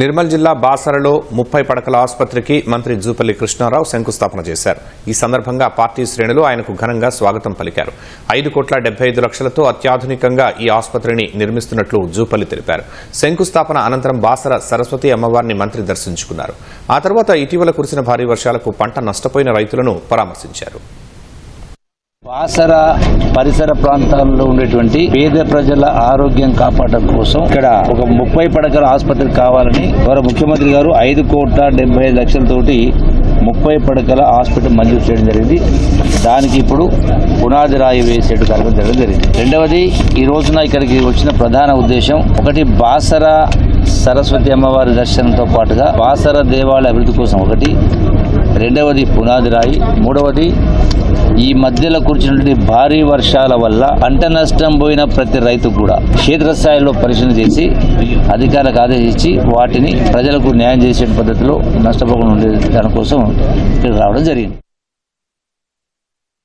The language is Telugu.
నిర్మల్ జిల్లా బాసరలో ముప్పై పడకల ఆసుపత్రికి మంత్రి జూపల్లి కృష్ణారావు శంకుస్థాపన చేశారు. ఈ సందర్భంగా పార్టీ శ్రేణులు ఆయనకు ఘనంగా స్వాగతం పలికారు. ఐదు కోట్ల డెబ్బై ఐదు లక్షలతో అత్యాధునికంగా ఈ ఆసుపత్రిని నిర్మిస్తున్నట్లు జూపల్లి తెలిపారు. శంకుస్థాపన అనంతరం బాసర సరస్వతి అమ్మవారిని మంత్రి దర్శించుకున్నారు. ఆ తర్వాత ఇటీవల కురిసిన భారీ వర్షాలకు పంట నష్టపోయిన రైతులను పరామర్శించారు. బాసర పరిసర ప్రాంతాల్లో ఉండేటువంటి పేద ప్రజల ఆరోగ్యం కాపాడడం కోసం ఇక్కడ ఒక ముప్పై పడకల ఆసుపత్రి కావాలని గౌరవ ముఖ్యమంత్రి గారు ఐదు కోట్ల డెబ్బై ఐదు లక్షలతోటి ముప్పై పడకల హాస్పిటల్ మంజూరు చేయడం జరిగింది. దానికి ఇప్పుడు పునాది రాయి వేసేటు కార్యక్రమం జరగడం జరిగింది. రెండవది ఈ రోజున ఇక్కడికి వచ్చిన ప్రధాన ఉద్దేశం ఒకటి బాసర సరస్వతి అమ్మవారి దర్శనంతో పాటుగా బాసర దేవాలయ అభివృద్ధి కోసం ఒకటి రెండవది పునాది రాయి మూడవది ఈ మధ్యలో కూర్చున్నటువంటి భారీ వర్షాల వల్ల పంట నష్టం పోయిన ప్రతి రైతు కూడా క్షేత్రస్థాయిలో పరిశీలన చేసి అధికారులకు ఆదేశించి వాటిని ప్రజలకు న్యాయం చేసే పద్ధతిలో నష్టపోకుండా ఉండే దానికోసం ఇక్కడ రావడం జరిగింది.